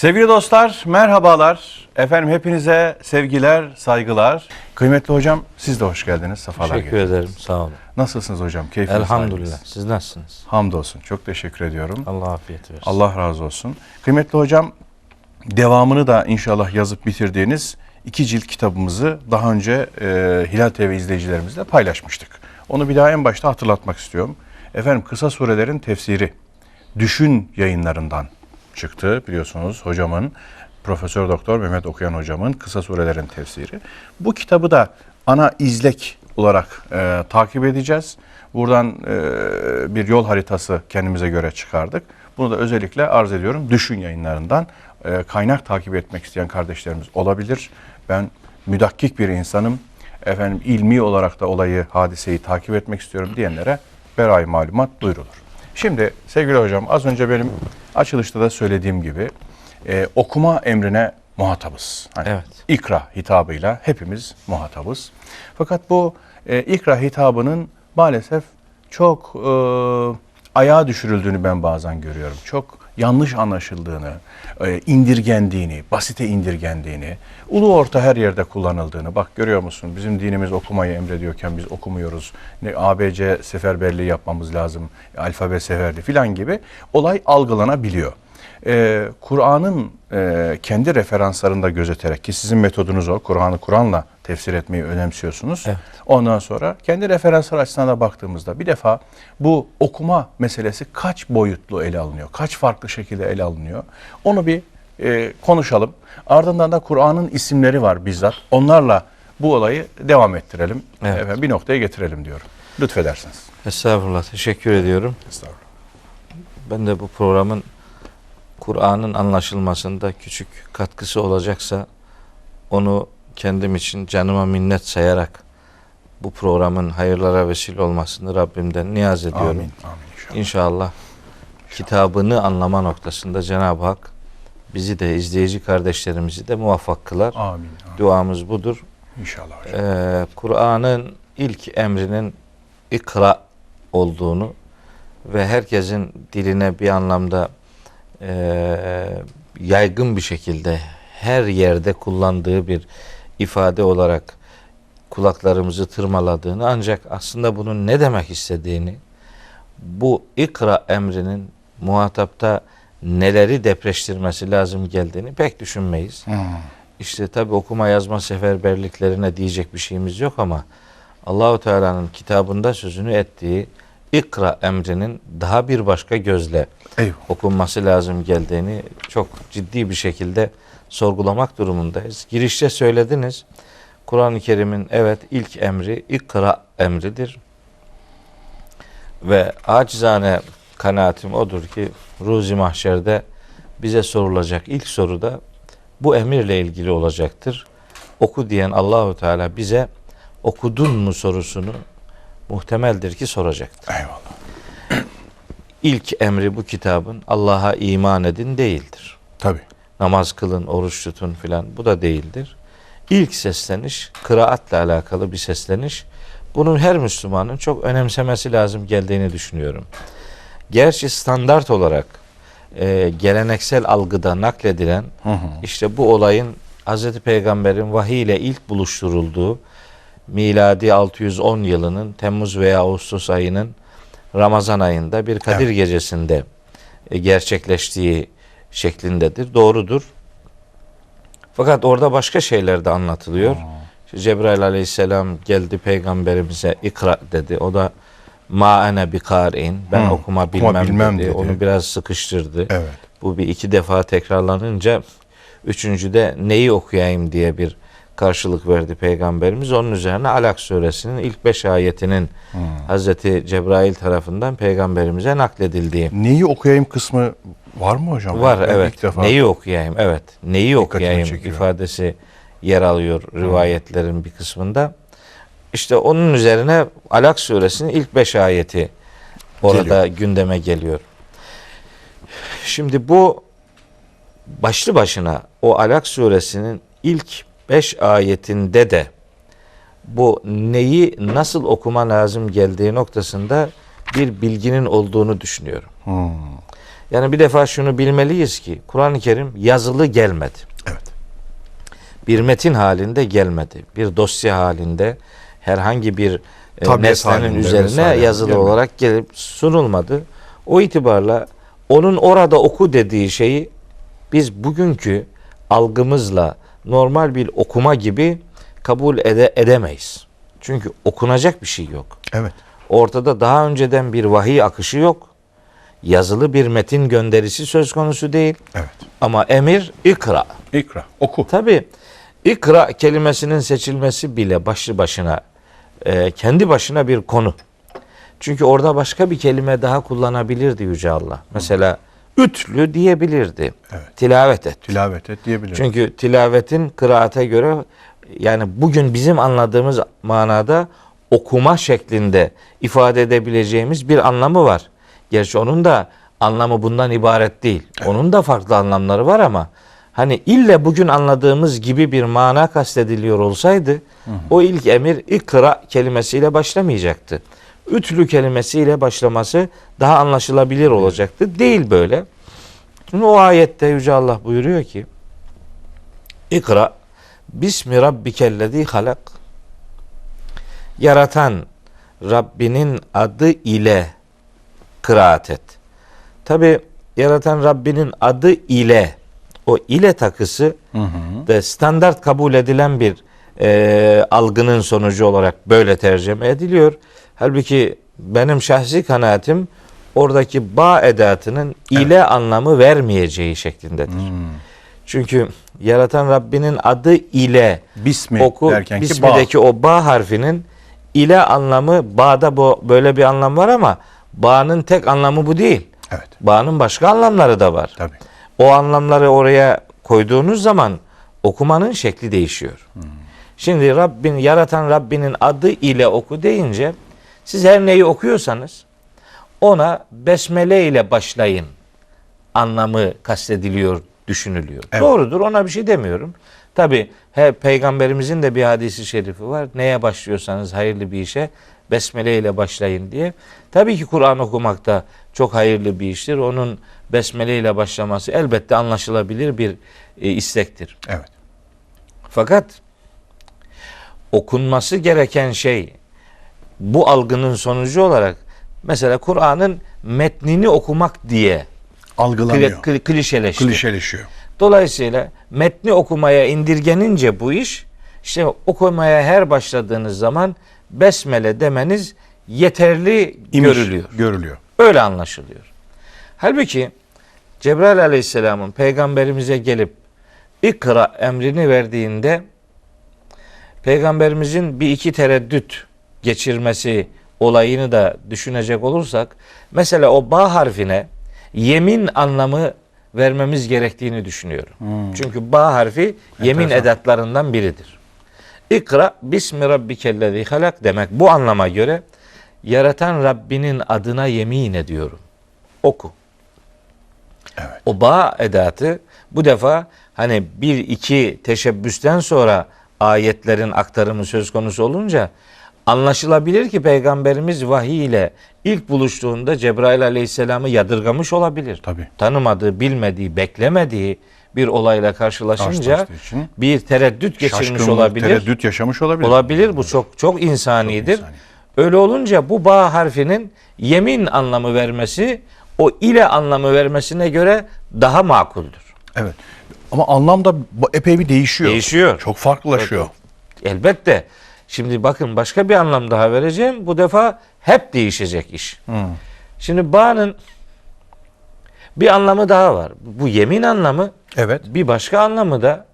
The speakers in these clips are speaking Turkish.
Sevgili dostlar, merhabalar. Efendim hepinize sevgiler, saygılar. Kıymetli hocam siz de hoş geldiniz. Safalar Teşekkür getirdiniz. ederim. Sağ olun. Nasılsınız hocam? Keyfiniz Elhamdülillah. haliniz? Siz nasılsınız? Hamdolsun. Çok teşekkür ediyorum. Allah afiyet versin. Allah razı olsun. Kıymetli hocam, devamını da inşallah yazıp bitirdiğiniz iki cilt kitabımızı daha önce e, Hilal TV izleyicilerimizle paylaşmıştık. Onu bir daha en başta hatırlatmak istiyorum. Efendim kısa surelerin tefsiri Düşün yayınlarından çıktı biliyorsunuz hocamın Profesör Doktor Mehmet Okuyan hocamın kısa surelerin tefsiri. Bu kitabı da ana izlek olarak e, takip edeceğiz. Buradan e, bir yol haritası kendimize göre çıkardık. Bunu da özellikle arz ediyorum. Düşün yayınlarından e, kaynak takip etmek isteyen kardeşlerimiz olabilir. Ben müdakkik bir insanım. Efendim ilmi olarak da olayı, hadiseyi takip etmek istiyorum diyenlere beray malumat duyurulur. Şimdi sevgili hocam az önce benim açılışta da söylediğim gibi e, okuma emrine muhatabız. Hani Evet. İkra hitabıyla hepimiz muhatabız. Fakat bu e, ikra hitabının maalesef çok e, ayağa düşürüldüğünü ben bazen görüyorum. Çok yanlış anlaşıldığını, e, indirgendiğini, basite indirgendiğini, ulu orta her yerde kullanıldığını. Bak görüyor musun bizim dinimiz okumayı emrediyorken biz okumuyoruz. Ne ABC seferberliği yapmamız lazım, alfabe seferdi filan gibi olay algılanabiliyor. Ee, Kur'an'ın e, kendi referanslarında gözeterek ki sizin metodunuz o, Kur'an'ı Kur'an'la tefsir etmeyi önemsiyorsunuz. Evet. Ondan sonra kendi referanslar açısından da baktığımızda bir defa bu okuma meselesi kaç boyutlu ele alınıyor, kaç farklı şekilde ele alınıyor onu bir e, konuşalım. Ardından da Kur'an'ın isimleri var bizzat. Onlarla bu olayı devam ettirelim. Evet. Efendim, bir noktaya getirelim diyorum. Lütfedersiniz. Estağfurullah. Teşekkür ediyorum. Estağfurullah. Ben de bu programın Kur'an'ın anlaşılmasında küçük katkısı olacaksa onu kendim için canıma minnet sayarak bu programın hayırlara vesile olmasını Rabbimden niyaz ediyorum. Amin. Amin inşallah. İnşallah kitabını anlama noktasında Cenab-ı Hak bizi de izleyici kardeşlerimizi de muvaffak kılar. Amin. amin. Duamız budur. İnşallah hocam. Ee, Kur'an'ın ilk emrinin ikra olduğunu ve herkesin diline bir anlamda e, yaygın bir şekilde her yerde kullandığı bir ifade olarak kulaklarımızı tırmaladığını ancak aslında bunun ne demek istediğini bu ikra emrinin muhatapta neleri depreştirmesi lazım geldiğini pek düşünmeyiz. Hmm. İşte tabi okuma yazma seferberliklerine diyecek bir şeyimiz yok ama Allahu Teala'nın kitabında sözünü ettiği ikra emrinin daha bir başka gözle Eyvallah. okunması lazım geldiğini çok ciddi bir şekilde sorgulamak durumundayız. Girişte söylediniz. Kur'an-ı Kerim'in evet ilk emri ikra emridir. Ve acizane kanaatim odur ki ruzi mahşerde bize sorulacak ilk soru da bu emirle ilgili olacaktır. Oku diyen Allahu Teala bize okudun mu sorusunu muhtemeldir ki soracaktır. Eyvallah. İlk emri bu kitabın Allah'a iman edin değildir. Tabii. Namaz kılın, oruç tutun filan bu da değildir. İlk sesleniş kıraatla alakalı bir sesleniş. Bunun her Müslümanın çok önemsemesi lazım geldiğini düşünüyorum. Gerçi standart olarak e, geleneksel algıda nakledilen Hı hı. işte bu olayın Hz. Peygamber'in vahiy ile ilk buluşturulduğu miladi 610 yılının Temmuz veya Ağustos ayının Ramazan ayında bir Kadir Evet. gecesinde e, gerçekleştiği şeklindedir. Doğrudur. Fakat orada başka şeyler de anlatılıyor. İşte Cebrail aleyhisselam geldi peygamberimize ikra dedi. O da ma ene bi kari'in. Ben Hı, okuma okuma bilmem, bilmem dedi. dedi. Onu biraz sıkıştırdı. Evet. Bu bir iki defa tekrarlanınca üçüncüde neyi okuyayım diye bir karşılık verdi Peygamberimiz. Onun üzerine Alak suresinin ilk beş ayetinin Hazreti Cebrail tarafından Peygamberimize nakledildiği. Neyi okuyayım kısmı Var mı hocam? Var Ben evet. defa- Neyi okuyayım? Evet. Neyi Dikkatimi okuyayım çekiyor. ifadesi yer alıyor rivayetlerin bir kısmında. İşte onun üzerine Alak suresinin ilk beş ayeti orada gündeme geliyor. Şimdi bu başlı başına o Alak suresinin ilk beş ayetinde de bu neyi nasıl okuma lazım geldiği noktasında bir bilginin olduğunu düşünüyorum. Hmm, Yani bir defa şunu bilmeliyiz ki Kur'an-ı Kerim yazılı gelmedi. Evet. Bir metin halinde gelmedi. Bir dosya halinde herhangi bir e, Tablet nesnenin üzerine vesaire yazılı gelmedi. olarak gelip sunulmadı. O itibarla onun orada oku dediği şeyi biz bugünkü algımızla normal bir okuma gibi kabul ede, edemeyiz. Çünkü okunacak bir şey yok. Evet. Ortada daha önceden bir vahiy akışı yok. Yazılı bir metin gönderisi söz konusu değil. Evet. Ama emir ikra. İkra. Oku. Tabi ikra kelimesinin seçilmesi bile başlı başına e, kendi başına bir konu. Çünkü orada başka bir kelime daha kullanabilirdi Yüce Allah. Mesela ütlü diyebilirdi. Evet. Tilavet et. Tilavet et diyebilirim. Çünkü tilavetin kıraate göre yani bugün bizim anladığımız manada okuma şeklinde ifade edebileceğimiz bir anlamı var. Gerçi onun da anlamı bundan ibaret değil. Onun da farklı anlamları var ama hani ille bugün anladığımız gibi bir mana kastediliyor olsaydı o ilk emir ikra kelimesiyle başlamayacaktı. Ütlü kelimesiyle başlaması daha anlaşılabilir olacaktı. Değil böyle. Şimdi o ayette Yüce Allah buyuruyor ki İkra Bismi Rabbikellezi halak Yaratan Rabbinin adı ile kıraat et. Tabi yaratan Rabbinin adı ile o ile takısı Hı hı. de standart kabul edilen bir e, algının sonucu olarak böyle tercüme ediliyor. Halbuki benim şahsi kanaatim oradaki ba edatının ile anlamı vermeyeceği şeklindedir. Hmm. Çünkü yaratan Rabbinin adı ile Bismi oku derken bismideki o ba harfinin ile anlamı bağda bu böyle bir anlam var ama bağın tek anlamı bu değil. Evet. Bağın başka anlamları da var. Tabii. O anlamları oraya koyduğunuz zaman okumanın şekli değişiyor. Şimdi Rabbin yaratan Rabbinin adı ile oku deyince siz her neyi okuyorsanız ona besmele ile başlayın anlamı kastediliyor, düşünülüyor. Evet. Doğrudur ona bir şey demiyorum. Tabi he, peygamberimizin de bir hadisi şerifi var. Neye başlıyorsanız hayırlı bir işe besmele ile başlayın diye. Tabii ki Kur'an okumak da çok hayırlı bir iştir. Onun besmele ile başlaması elbette anlaşılabilir bir e, istektir. Evet. Fakat okunması gereken şey bu algının sonucu olarak mesela Kur'an'ın metnini okumak diye Algılanıyor. kli- kli- klişeleşti. Klişeleşiyor. Dolayısıyla metni okumaya indirgenince bu iş işte okumaya her başladığınız zaman besmele demeniz yeterli İmiş, görülüyor. Görülüyor. Öyle anlaşılıyor. Halbuki Cebrail Aleyhisselam'ın peygamberimize gelip ikra emrini verdiğinde peygamberimizin bir iki tereddüt geçirmesi olayını da düşünecek olursak mesela o ba harfine yemin anlamı vermemiz gerektiğini düşünüyorum. Çünkü ba harfi yemin Enteresan. edatlarından biridir. İkra bismi rabbikellezi halak demek bu anlama göre yaratan Rabbinin adına yemin ediyorum. Oku. Evet. O ba edatı bu defa hani bir iki teşebbüsten sonra ayetlerin aktarımı söz konusu olunca anlaşılabilir ki peygamberimiz vahiy ile ilk buluştuğunda Cebrail aleyhisselamı yadırgamış olabilir. Tabii. Tanımadığı, bilmediği, beklemediği bir olayla karşılaşınca için bir tereddüt geçirmiş Şaşkınlık, olabilir. tereddüt yaşamış olabilir. Olabilir bu çok çok insanidir. Çok insani. Öyle olunca bu ba harfinin yemin anlamı vermesi o ile anlamı vermesine göre daha makuldür. Evet. Ama anlam da epey bir değişiyor. Değişiyor. Çok farklılaşıyor. Elbette. Şimdi bakın başka bir anlam daha vereceğim. Bu defa hep değişecek iş. Hı. Şimdi ba'nın bir anlamı daha var. Bu yemin anlamı Evet. bir başka anlamı da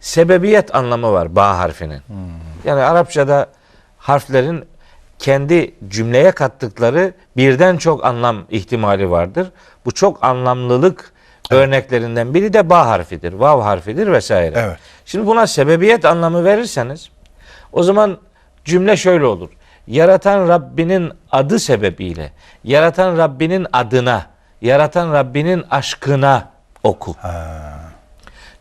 sebebiyet anlamı var ba harfinin. Yani Arapçada harflerin kendi cümleye kattıkları birden çok anlam ihtimali vardır. Bu çok anlamlılık örneklerinden biri de ba harfidir, vav harfidir vesaire. Evet. Şimdi buna sebebiyet anlamı verirseniz o zaman cümle şöyle olur. Yaratan Rabbinin adı sebebiyle, yaratan Rabbinin adına, yaratan Rabbinin aşkına oku.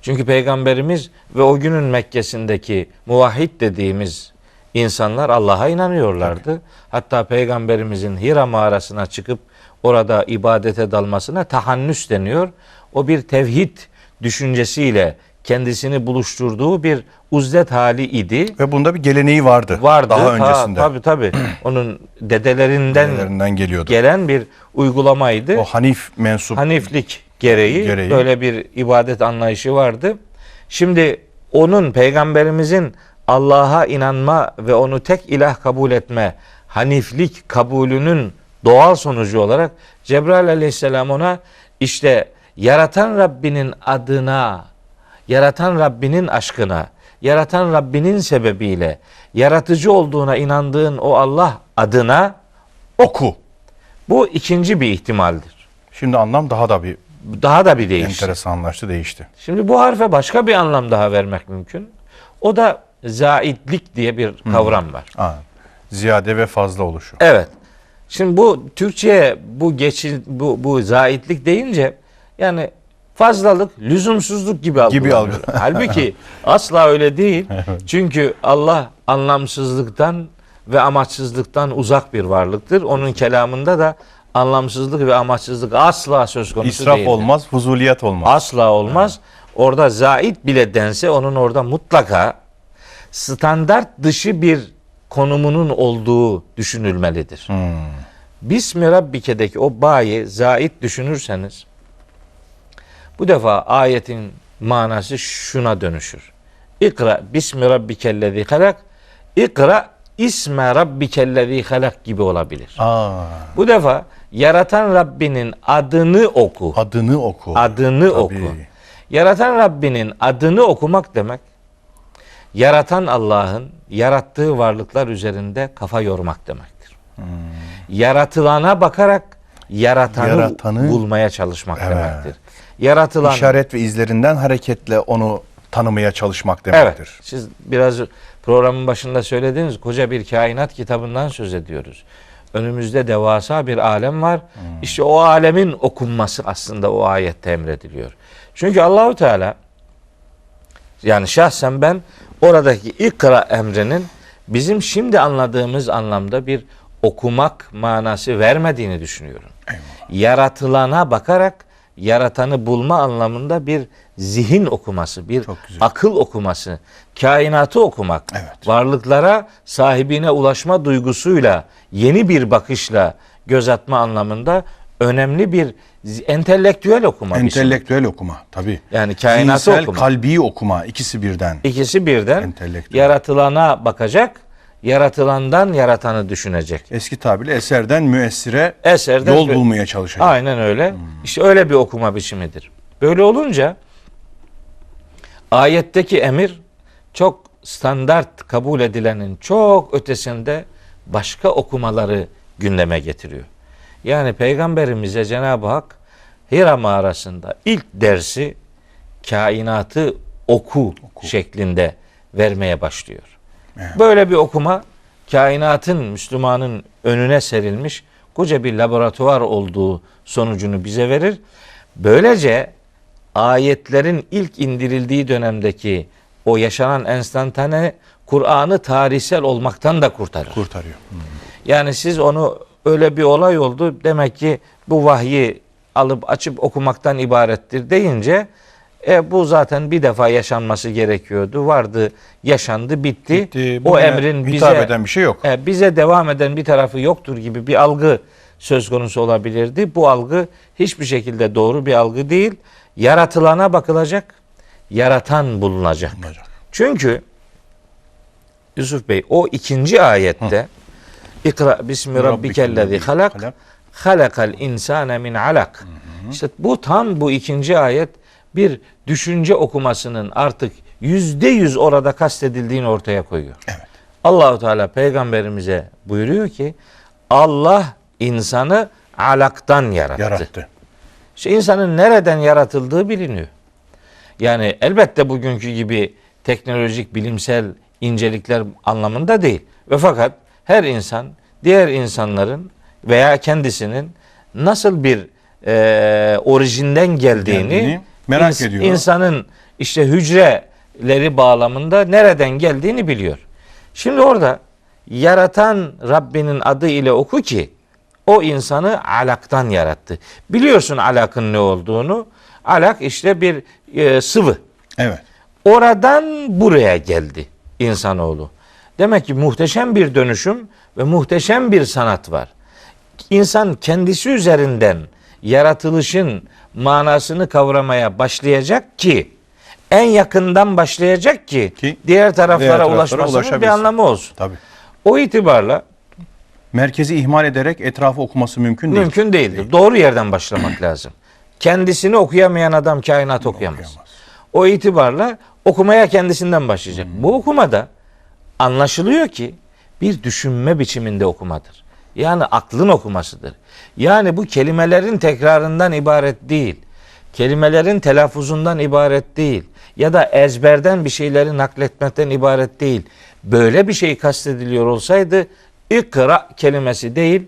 Çünkü peygamberimiz ve o günün Mekke'sindeki muvahhid dediğimiz insanlar Allah'a inanıyorlardı. Hatta peygamberimizin Hira mağarasına çıkıp orada ibadete dalmasına tahannüs deniyor. O bir tevhid düşüncesiyle kendisini buluşturduğu bir uzlet hali idi. Ve bunda bir geleneği vardı. Vardı. Daha Ta- öncesinde. Tabii tabii. Onun dedelerinden Nelerinden geliyordu. gelen bir uygulamaydı. o Hanif mensup. Haniflik gereği, Gereği. böyle bir ibadet anlayışı vardı. Şimdi onun peygamberimizin Allah'a inanma ve onu tek ilah kabul etme haniflik kabulünün doğal sonucu olarak Cebrail aleyhisselam ona işte yaratan Rabbinin adına, yaratan Rabbinin aşkına, yaratan Rabbinin sebebiyle, yaratıcı olduğuna inandığın o Allah adına Oku. bu ikinci bir ihtimaldir. Şimdi anlam daha da bir Daha da bir değişti. enteresanlaştı, değişti. Şimdi bu harfe başka bir anlam daha vermek mümkün. O da zaitlik diye bir kavram var. Ha, ziyade ve fazla oluşu. Evet. Şimdi bu Türkçe'ye bu geçi bu bu zaitlik deyince yani fazlalık, lüzumsuzluk gibi algılanıyor. algı- Halbuki asla öyle değil. Çünkü Allah anlamsızlıktan ve amaçsızlıktan uzak bir varlıktır. Onun kelamında da anlamsızlık ve amaçsızlık asla söz konusu İsraf değildir. olmaz, fuzuliyet olmaz. Asla olmaz. Orada zait bile dense onun orada mutlaka standart dışı bir konumunun olduğu düşünülmelidir. Hmm. Bismi Rabbike'deki o bayi zait düşünürseniz bu defa ayetin manası şuna dönüşür. İkra bismi rabbikellezi halak İkra isme rabbikellezi halak gibi olabilir. Aa, Bu defa yaratan Rabbinin adını oku. adını oku. Adını Tabii. oku. Yaratan Rabbinin adını okumak demek, yaratan Allah'ın yarattığı varlıklar üzerinde kafa yormak demektir. Yaratılana bakarak yaratanı, Yaratanı- bulmaya çalışmak Evet. demektir. Yaratılan İşaret ve izlerinden hareketle onu tanımaya çalışmak Evet. demektir. Siz biraz programın başında söylediğiniz koca bir kainat kitabından söz ediyoruz. Önümüzde devasa bir alem var. Hmm. İşte o alemin okunması aslında o ayette emrediliyor. Çünkü Allahu Teala yani şahsen ben oradaki ikra emrinin bizim şimdi anladığımız anlamda bir okumak manası vermediğini düşünüyorum. Yaratılana bakarak yaratanı bulma anlamında bir zihin okuması, bir akıl okuması, kainatı okumak, Evet. varlıklara sahibine ulaşma duygusuyla yeni bir bakışla göz atma anlamında önemli bir entelektüel okuma biçimi. Entelektüel okuma tabii. Yani kainatı Zihinsel, okuma. kalbi okuma ikisi birden. İkisi birden Entelektüel. yaratılana bakacak, yaratılandan yaratanı düşünecek. Eski tabirle eserden müessire Eserden yol bir- bulmaya çalışacak. Aynen öyle. İşte öyle bir okuma biçimidir. Böyle olunca ayetteki emir çok standart kabul edilenin çok ötesinde başka okumaları gündeme getiriyor. Yani peygamberimize Cenab-ı Hak Hira mağarasında ilk dersi kainatı oku, şeklinde vermeye başlıyor. Böyle bir okuma kainatın Müslümanın önüne serilmiş koca bir laboratuvar olduğu sonucunu bize verir. Böylece ayetlerin ilk indirildiği dönemdeki o yaşanan enstantane Kur'an'ı tarihsel olmaktan da kurtarır. Kurtarıyor. Yani siz onu öyle bir olay oldu demek ki bu vahyi alıp açıp okumaktan ibarettir deyince e, bu zaten bir defa yaşanması gerekiyordu. Vardı, yaşandı, bitti. Bitti. o emrin bize eden bir şey yok. e, bize devam eden bir tarafı yoktur gibi bir algı söz konusu olabilirdi. Bu algı hiçbir şekilde doğru bir algı değil. Yaratılana bakılacak, yaratan bulunacak. Bulunacak. Çünkü Yusuf Bey o ikinci ayette İkra bismi rabbikellezi halak Halak. halakal insane min alak. İşte bu tam bu ikinci ayet bir düşünce okumasının artık yüzde yüz orada kastedildiğini ortaya koyuyor. Evet. Allahu Teala peygamberimize buyuruyor ki Allah insanı alaktan yarattı. Yarattı. İşte insanın nereden yaratıldığı biliniyor. Yani elbette bugünkü gibi teknolojik, bilimsel incelikler anlamında değil. Ve fakat her insan diğer insanların veya kendisinin nasıl bir e, orijinden geldiğini, Geldiğini merak ins- ediyor. insanın işte hücreleri bağlamında nereden geldiğini biliyor. Şimdi orada yaratan Rabbinin adı ile oku ki o insanı alaktan yarattı. Biliyorsun alakın ne olduğunu. Alak işte bir e, sıvı. Evet. Oradan buraya geldi insanoğlu. Demek ki muhteşem bir dönüşüm ve muhteşem bir sanat var. İnsan kendisi üzerinden yaratılışın manasını kavramaya başlayacak ki en yakından başlayacak ki, Ki diğer taraflara diğer taraflara ulaşmasının bir anlamı olsun. Tabii. O itibarla Merkezi ihmal ederek etrafı okuması mümkün değil. mümkün değildir. Doğru yerden başlamak lazım. Kendisini okuyamayan adam kainat okuyamaz. Okuyamaz. O itibarla okumaya kendisinden başlayacak. Bu okumada anlaşılıyor ki bir düşünme biçiminde okumadır. Yani aklın okumasıdır. Yani bu kelimelerin tekrarından ibaret değil. Kelimelerin telaffuzundan ibaret değil. Ya da ezberden bir şeyleri nakletmekten ibaret değil. Böyle bir şey kastediliyor olsaydı ikra kelimesi değil,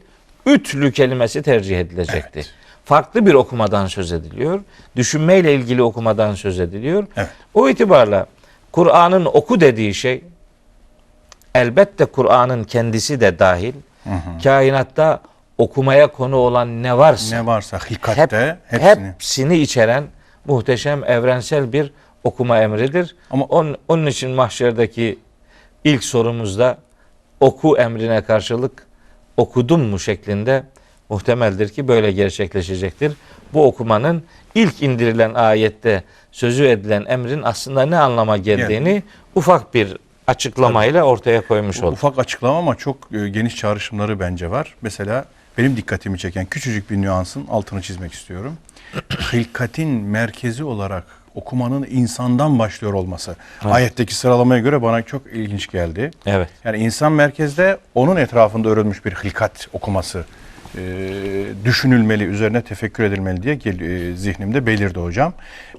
ütlü kelimesi tercih edilecekti. Evet. Farklı bir okumadan söz ediliyor. Düşünmeyle ilgili okumadan söz ediliyor. Evet. O itibarla Kur'an'ın oku dediği şey elbette Kur'an'ın kendisi de dahil. Kainatta okumaya konu olan ne varsa Ne varsa hep, hilkatte hepsini. hepsini içeren muhteşem evrensel bir okuma emridir. Ama- onun, onun için mahşerdeki ilk sorumuzda oku emrine karşılık okudum mu şeklinde muhtemeldir ki böyle gerçekleşecektir. Bu okumanın ilk indirilen ayette sözü edilen emrin aslında ne anlama geldiğini ufak bir açıklamayla ortaya koymuş Bu olduk. Ufak açıklama ama çok e, geniş çağrışımları bence var. Mesela benim dikkatimi çeken küçücük bir nüansın altını çizmek istiyorum. Hilkatin merkezi olarak okumanın insandan başlıyor olması. Ayetteki sıralamaya göre bana çok ilginç geldi. Evet. Yani insan merkezde onun etrafında örülmüş bir hilkat okuması e, düşünülmeli, üzerine tefekkür edilmeli diye gel, e, zihnimde belirdi hocam.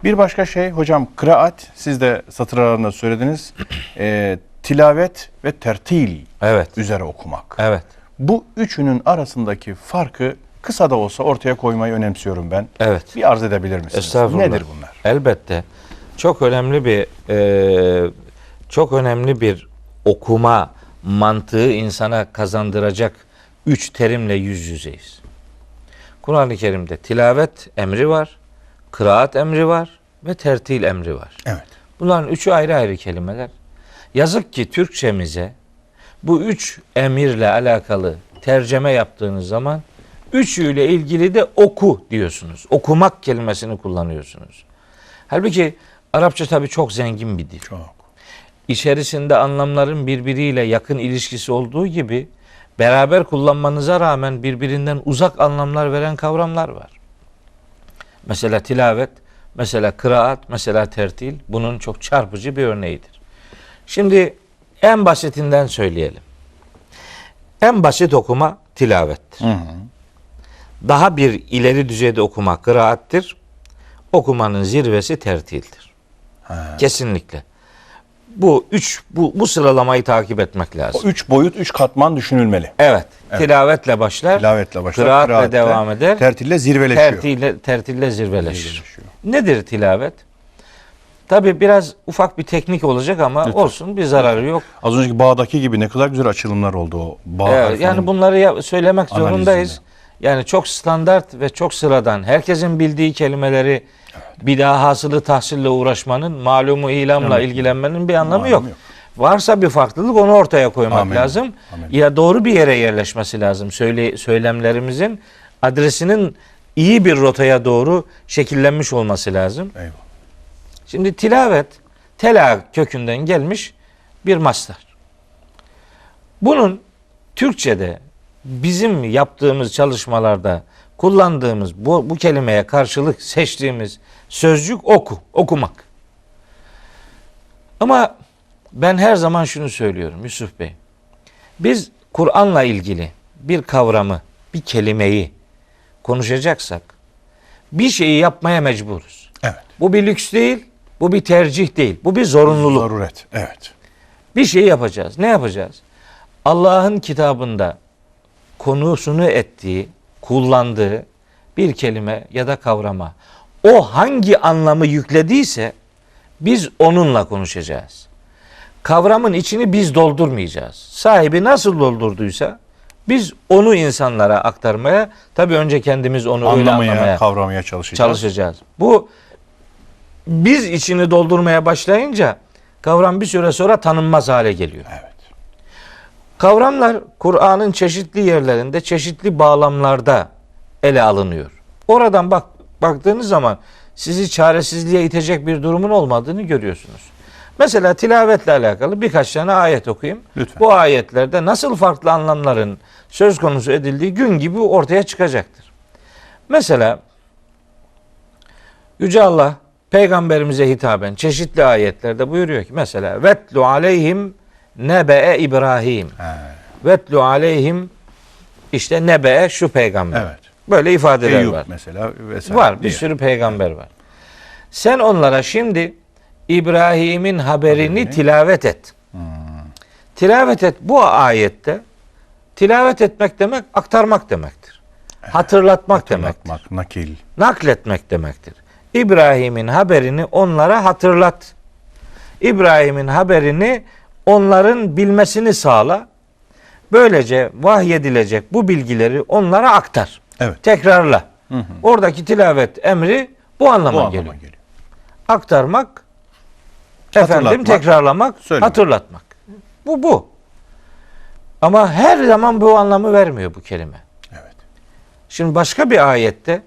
Bir başka şey hocam kıraat siz de satır aralarında söylediniz. E, tilavet ve tertil Evet. üzere okumak. Evet. Bu üçünün arasındaki farkı kısa da olsa ortaya koymayı önemsiyorum ben. Evet. Bir arz edebilir misiniz? Estağfurullah. Nedir bunlar? Elbette. Çok önemli bir e, çok önemli bir okuma mantığı insana kazandıracak üç terimle yüz yüzeyiz. Kur'an-ı Kerim'de tilavet emri var, kıraat emri var ve tertil emri var. Evet. Bunların üçü ayrı ayrı kelimeler. Yazık ki Türkçemize bu üç emirle alakalı tercüme yaptığınız zaman üçüyle ilgili de oku diyorsunuz. Okumak kelimesini kullanıyorsunuz. Halbuki Arapça tabii çok zengin bir dil. Çok. İçerisinde anlamların birbiriyle yakın ilişkisi olduğu gibi beraber kullanmanıza rağmen birbirinden uzak anlamlar veren kavramlar var. Mesela tilavet, mesela kıraat, mesela tertil bunun çok çarpıcı bir örneğidir. Şimdi en basitinden söyleyelim. En basit okuma tilavettir. Hı hı. Daha bir ileri düzeyde okuma kıraattir. Okumanın zirvesi tertildir. Ha. Kesinlikle. Bu üç bu, bu sıralamayı takip etmek O lazım. üç boyut, üç katman düşünülmeli. Evet. Tilavetle başlar. Tilavetle başlar. Kıraatle kıraatle, devam eder. Tertille zirveleşiyor. Tertille, tertille zirveleşir. Zirveleşiyor. Nedir tilavet? Tabi biraz ufak bir teknik olacak ama Lütfen. olsun bir zararı yok. Az önceki bağdaki gibi ne kadar güzel açılımlar oldu o bağ Evet, yani bunları ya- söylemek analizinde. zorundayız. Yani çok standart ve çok sıradan. Herkesin bildiği kelimeleri bir daha hasılı tahsille uğraşmanın, malumu ilamla Evet. ilgilenmenin bir anlamı Malum yok. yok. Varsa bir farklılık onu ortaya koymak Amin. lazım. Amin. Ya doğru bir yere yerleşmesi lazım. Söyle, söylemlerimizin adresinin iyi bir rotaya doğru şekillenmiş olması lazım. Eyvallah. Şimdi tilavet tela kökünden gelmiş bir mastar. Bunun Türkçe'de bizim yaptığımız çalışmalarda kullandığımız bu, bu kelimeye karşılık seçtiğimiz sözcük oku, okumak. Ama ben her zaman şunu söylüyorum Yusuf Bey. Biz Kur'an'la ilgili bir kavramı, bir kelimeyi konuşacaksak bir şeyi yapmaya mecburuz. Evet. Bu bir lüks değil, bu bir tercih değil, bu bir zorunluluk. Zaruret. Evet. Bir şey yapacağız. Ne yapacağız? Allah'ın kitabında konusunu ettiği, kullandığı bir kelime ya da kavrama o hangi anlamı yüklediyse biz onunla konuşacağız. Kavramın içini biz doldurmayacağız. Sahibi nasıl doldurduysa biz onu insanlara aktarmaya, tabii önce kendimiz onu öyle Anlamaya, anlamaya kavramaya çalışacağız. çalışacağız. Bu biz içini doldurmaya başlayınca kavram bir süre sonra tanınmaz hale geliyor. Evet. Kavramlar Kur'an'ın çeşitli yerlerinde, çeşitli bağlamlarda ele alınıyor. Oradan bak baktığınız zaman sizi çaresizliğe itecek bir durumun olmadığını görüyorsunuz. Mesela tilavetle alakalı birkaç tane ayet okuyayım. Lütfen. Bu ayetlerde nasıl farklı anlamların söz konusu edildiği gün gibi ortaya çıkacaktır. Mesela Yüce Allah peygamberimize hitaben çeşitli ayetlerde buyuruyor ki mesela vetlu aleyhim nebe'e İbrahim. He, Vetlu aleyhim işte nebe'e şu peygamber. Evet. Böyle ifadeler Eyüp var. mesela vesaire. Var bir diye. sürü peygamber var. Sen onlara şimdi İbrahim'in haberini Haberini. tilavet et. Tilavet et bu ayette tilavet etmek demek aktarmak demektir. Hatırlatmak demektir. Hatırlatmak, nakil. Nakletmek demektir. İbrahim'in haberini onlara hatırlat. İbrahim'in haberini onların bilmesini sağla. Böylece vahyedilecek bu bilgileri onlara aktar. Evet. Tekrarla. Oradaki tilavet emri bu anlama, Bu anlama geliyor. geliyor. Aktarmak, efendim tekrarlamak, söylemek. hatırlatmak. Bu bu. Ama her zaman bu anlamı vermiyor bu kelime. Evet. Şimdi başka bir ayette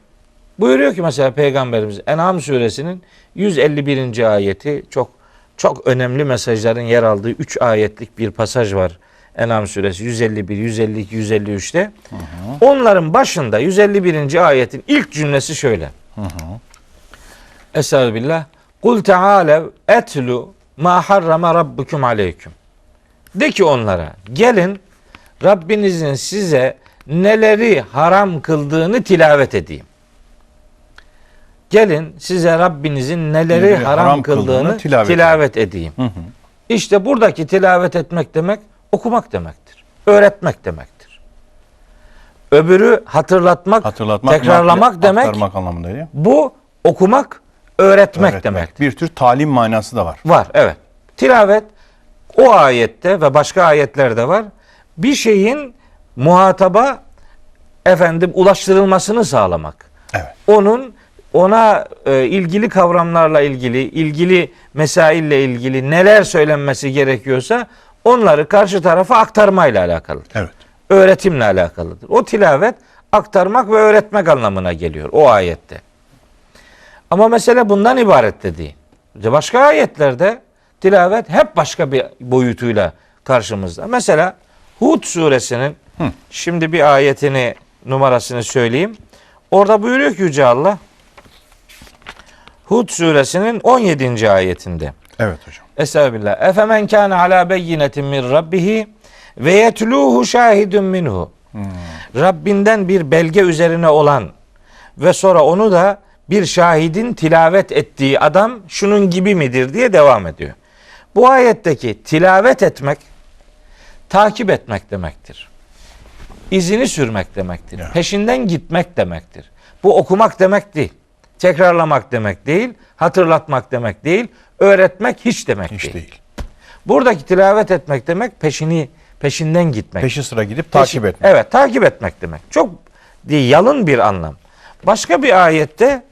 buyuruyor ki mesela Peygamberimiz En'am suresinin 151. ayeti çok çok önemli mesajların yer aldığı 3 ayetlik bir pasaj var. En'am suresi 151, 152, 153'te. Onların başında 151. ayetin ilk cümlesi şöyle. Estağfirullah. Kul teâlev etlu ma harrama rabbukum aleyküm. De ki onlara gelin Rabbinizin size neleri haram kıldığını tilavet edeyim. Gelin size Rabbinizin neleri Neleri haram, haram kıldığını, kıldığını tilavet, tilavet edeyim. Hı hı. İşte buradaki tilavet etmek demek okumak demektir. Öğretmek demektir. Öbürü hatırlatmak, Hatırlatmak, tekrarlamak demek. Aktarmak anlamında değil? Bu okumak, öğretmek, Öğretmek. demek. Bir tür talim manası da var. Var evet. Tilavet o ayette ve başka ayetlerde var. Bir şeyin muhataba efendim ulaştırılmasını sağlamak. Evet. Onun ona e, ilgili kavramlarla ilgili, ilgili mesaille ilgili neler söylenmesi gerekiyorsa onları karşı tarafa aktarmayla alakalıdır. Evet. Öğretimle alakalıdır. O tilavet aktarmak ve öğretmek anlamına geliyor o ayette. Ama mesele bundan ibaret de değil. İşte Başka ayetlerde tilavet hep başka bir boyutuyla karşımızda. Mesela Hud suresinin şimdi bir ayetini numarasını söyleyeyim. Orada buyuruyor ki Yüce Allah Hud suresinin 17. ayetinde. Evet hocam. Estağfirullah. Efemen kâne alâ beyyinetin min rabbihi ve yetluhu şahidun minhu. Rabbinden bir belge üzerine olan ve sonra onu da bir şahidin tilavet ettiği adam şunun gibi midir diye devam ediyor. Bu ayetteki tilavet etmek takip etmek demektir. İzini sürmek demektir. Ya. Peşinden gitmek demektir. Bu okumak demek değil. Tekrarlamak demek değil. Hatırlatmak demek değil. Öğretmek hiç demek Hiç değil. değil. Buradaki tilavet etmek demek peşini peşinden gitmek. Peşi sıra gidip Peşi- takip etmek. Evet, takip etmek demek. Çok yalın bir anlam. Başka bir ayette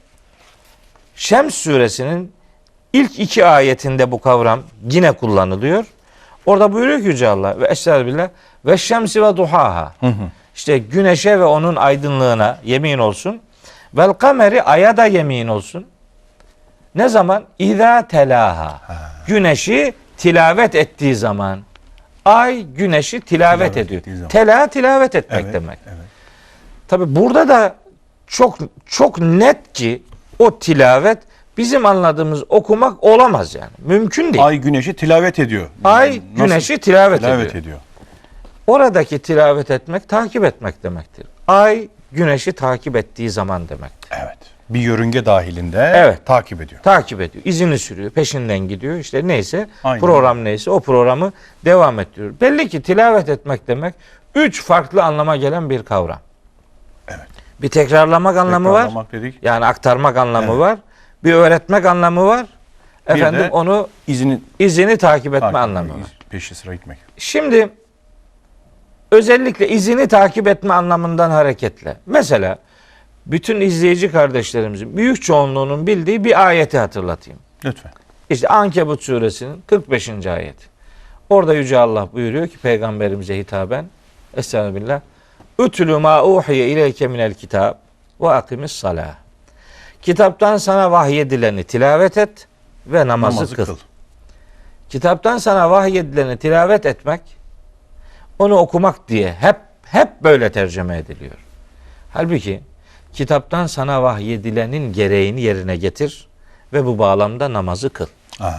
Şems suresinin ilk iki ayetinde bu kavram yine kullanılıyor. Orada buyuruyor ki Yüce Allah ve estağfirullah ve şemsi ve duhaha. İşte güneşe ve onun aydınlığına yemin olsun. Vel kameri aya da yemin olsun. Ne zaman? İza telaha. Güneşi tilavet ettiği zaman. Ay güneşi tilavet, Tilavet ediyor. Tela tilavet etmek Evet, demek. evet. Tabi burada da çok çok net ki o tilavet bizim anladığımız okumak olamaz yani. Mümkün değil. Ay güneşi tilavet ediyor. Ay Nasıl? güneşi tilavet, tilavet ediyor. ediyor. Oradaki tilavet etmek takip etmek demektir. Ay güneşi takip ettiği zaman demektir. Evet. Bir yörünge dahilinde Evet. takip ediyor. takip ediyor. izini sürüyor. Peşinden gidiyor. İşte neyse Aynen. program neyse o programı devam ettiriyor. Belli ki tilavet etmek demek üç farklı anlama gelen bir kavram. Evet. Bir tekrarlamak anlamı var. Tekrarlamak dedik. Yani aktarmak anlamı Evet. var. Bir öğretmek anlamı var. Efendim onu İzini izini takip etme takip anlamı var. Peşi sıra gitmek. Şimdi özellikle izini takip etme anlamından hareketle. Mesela bütün izleyici kardeşlerimizin büyük çoğunluğunun bildiği bir ayeti hatırlatayım. Lütfen. İşte Ankebut suresinin 45. ayeti. Orada Yüce Allah buyuruyor ki peygamberimize hitaben Estağfirullah. Ütülü ma uhiye ileyke minel kitab ve akimis salah. Kitaptan sana vahyedileni tilavet et ve namazı, Namazı kıl. kıl. Kitaptan sana vahyedileni tilavet etmek, onu okumak diye hep hep böyle tercüme ediliyor. Halbuki kitaptan sana vahyedilenin gereğini yerine getir ve bu bağlamda namazı kıl. Aa,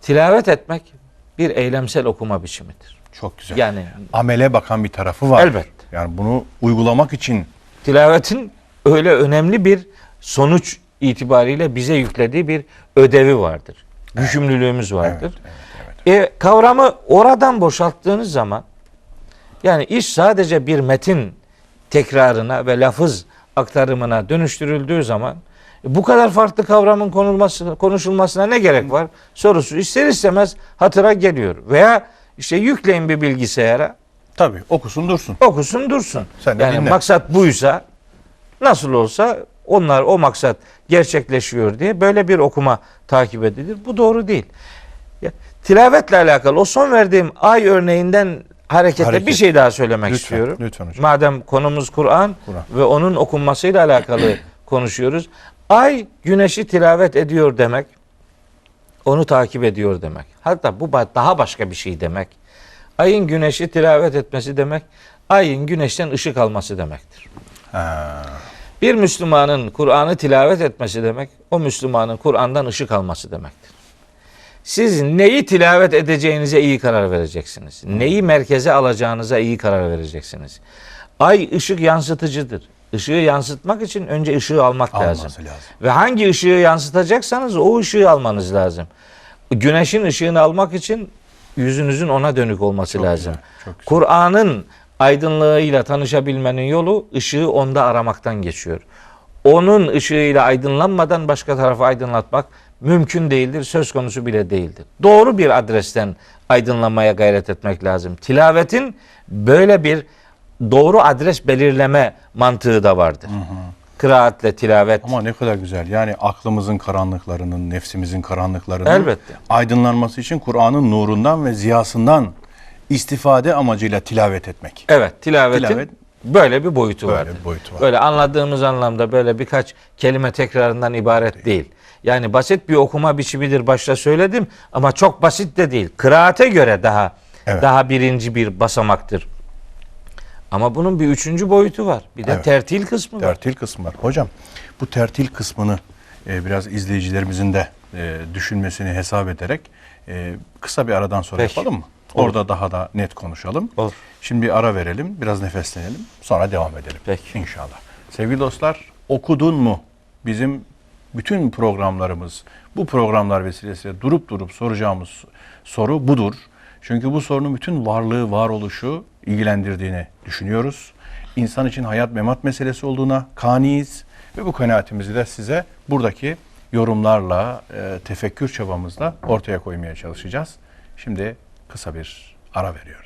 Tilavet etmek bir eylemsel okuma biçimidir. çok güzel. Yani Amele bakan bir tarafı var. Elbette. Yani bunu uygulamak için tilavetin öyle önemli bir sonuç itibariyle bize yüklediği bir ödevi vardır. Yükümlülüğümüz vardır. E, kavramı oradan boşalttığınız zaman yani iş sadece bir metin tekrarına ve lafız aktarımına dönüştürüldüğü zaman e, bu kadar farklı kavramın konulması, konuşulmasına ne gerek var? Sorusu ister istemez hatıra geliyor. Veya işte yükleyin bir bilgisayara tabii okusun dursun. okusun dursun. Sen de yani dinle. maksat buysa nasıl olsa onlar o maksat gerçekleşiyor diye böyle bir okuma takip edilir. Bu doğru değil. Ya, tilavetle alakalı o son verdiğim ay örneğinden hareketle Hareket. bir şey daha söylemek Lütfen, istiyorum. lütfen hocam. Madem konumuz Kur'an Kur'an. ve onun okunmasıyla alakalı konuşuyoruz. Ay güneşi tilavet ediyor demek. Onu takip ediyor demek. Hatta bu daha başka bir şey demek. Ayın güneşi tilavet etmesi demek, ayın güneşten ışık alması demektir. Ha, Bir Müslümanın Kur'an'ı tilavet etmesi demek, o Müslümanın Kur'an'dan ışık alması demektir. Siz neyi tilavet edeceğinize iyi karar vereceksiniz. Neyi merkeze alacağınıza iyi karar vereceksiniz. Ay ışık yansıtıcıdır. Işığı yansıtmak için önce ışığı almak alması lazım. lazım. Ve hangi ışığı yansıtacaksanız o ışığı almanız lazım. Güneşin ışığını almak için yüzünüzün ona dönük olması Çok lazım. Kur'an'ın aydınlığıyla tanışabilmenin yolu ışığı onda aramaktan geçiyor. Onun ışığıyla aydınlanmadan başka tarafı aydınlatmak mümkün değildir, söz konusu bile değildir. Doğru bir adresten aydınlanmaya gayret etmek lazım. Tilavetin böyle bir doğru adres belirleme mantığı da vardır. Kıraatle tilavet. Ama ne kadar güzel. Yani aklımızın karanlıklarının, nefsimizin karanlıklarının Elbette. aydınlanması için Kur'an'ın nurundan ve ziyasından istifade amacıyla tilavet etmek. Evet, tilavetin Tilavet- böyle bir boyutu Böyle vardır. bir boyutu var. Böyle anladığımız anlamda böyle birkaç kelime tekrarından ibaret değil. Yani basit bir okuma biçimidir başta söyledim ama çok basit de değil. Kıraate göre daha Evet. daha birinci bir basamaktır. Ama bunun bir üçüncü boyutu var. Bir de Evet. tertil kısmı var. Tertil kısmı var. Hocam bu tertil kısmını e, biraz izleyicilerimizin de e, düşünmesini hesap ederek e, kısa bir aradan sonra Peki. yapalım mı? Olur. Orada daha da net konuşalım. Olur. Şimdi bir ara verelim, biraz nefeslenelim, sonra devam edelim. Peki. İnşallah. Sevgili dostlar, okudun mu? Bizim bütün programlarımız, bu programlar vesilesiyle durup durup soracağımız soru budur. Çünkü bu sorunun bütün varlığı, varoluşu ilgilendirdiğini düşünüyoruz. İnsan için hayat memat meselesi olduğuna kaniyiz ve bu kanaatimizi de size buradaki yorumlarla, e, tefekkür çabamızla ortaya koymaya çalışacağız. Şimdi kısa bir ara veriyoruz.